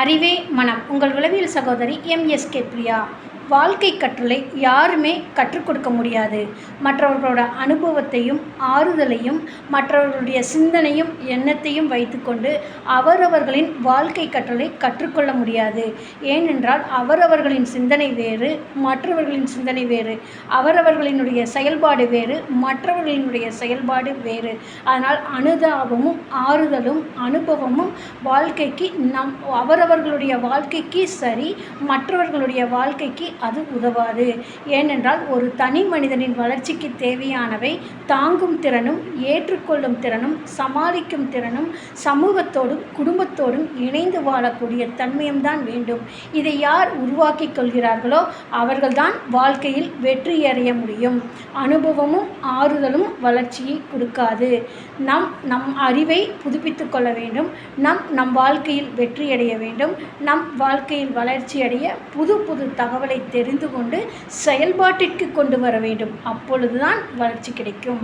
அறிவே மனம். உங்கள் உளவியல் சகோதரி எம்எஸ்கே பிரியா. வாழ்க்கை கற்றலை யாருமே கற்றுக் கொடுக்க முடியாது. மற்றவர்களோட அனுபவத்தையும் ஆறுதலையும் மற்றவர்களுடைய சிந்தனையும் எண்ணத்தையும் வைத்துக்கொண்டு அவரவர்களின் வாழ்க்கை கற்றலை கற்றுக்கொள்ள முடியாது. ஏனென்றால் அவரவர்களின் சிந்தனை வேறு மற்றவர்களின் சிந்தனை வேறு. அவரவர்களினுடைய செயல்பாடு வேறு மற்றவர்களினுடைய செயல்பாடு வேறு. அதனால் அனுதாபமும் ஆறுதலும் அனுபவமும் வாழ்க்கைக்கு நம் அவரவர்களுடைய வாழ்க்கைக்கு சரி மற்றவர்களுடைய வாழ்க்கைக்கு அது உதவாது. ஏனென்றால் ஒரு தனி மனிதனின் வளர்ச்சிக்கு தேவையானவை தாங்கும் திறனும் ஏற்றுக்கொள்ளும் திறனும் சமாளிக்கும் திறனும் சமூகத்தோடும் குடும்பத்தோடும் இணைந்து வாழக்கூடிய தன்மையும் தான் வேண்டும். இதை யார் உருவாக்கி கொள்கிறார்களோ அவர்கள்தான் வாழ்க்கையில் வெற்றியடைய முடியும். அனுபவமும் ஆறுதலும் வளர்ச்சியை கொடுக்காது. நம் நம் அறிவை புதுப்பித்து கொள்ள வேண்டும். நம் நம் வாழ்க்கையில் வெற்றியடைய வேண்டும். நம் வாழ்க்கையில் வளர்ச்சியடைய புது புது தகவலை தெரிந்து கொண்டு செயல்பாட்டிற்கு கொண்டு வர வேண்டும். அப்பொழுதுதான் வளர்ச்சி கிடைக்கும்.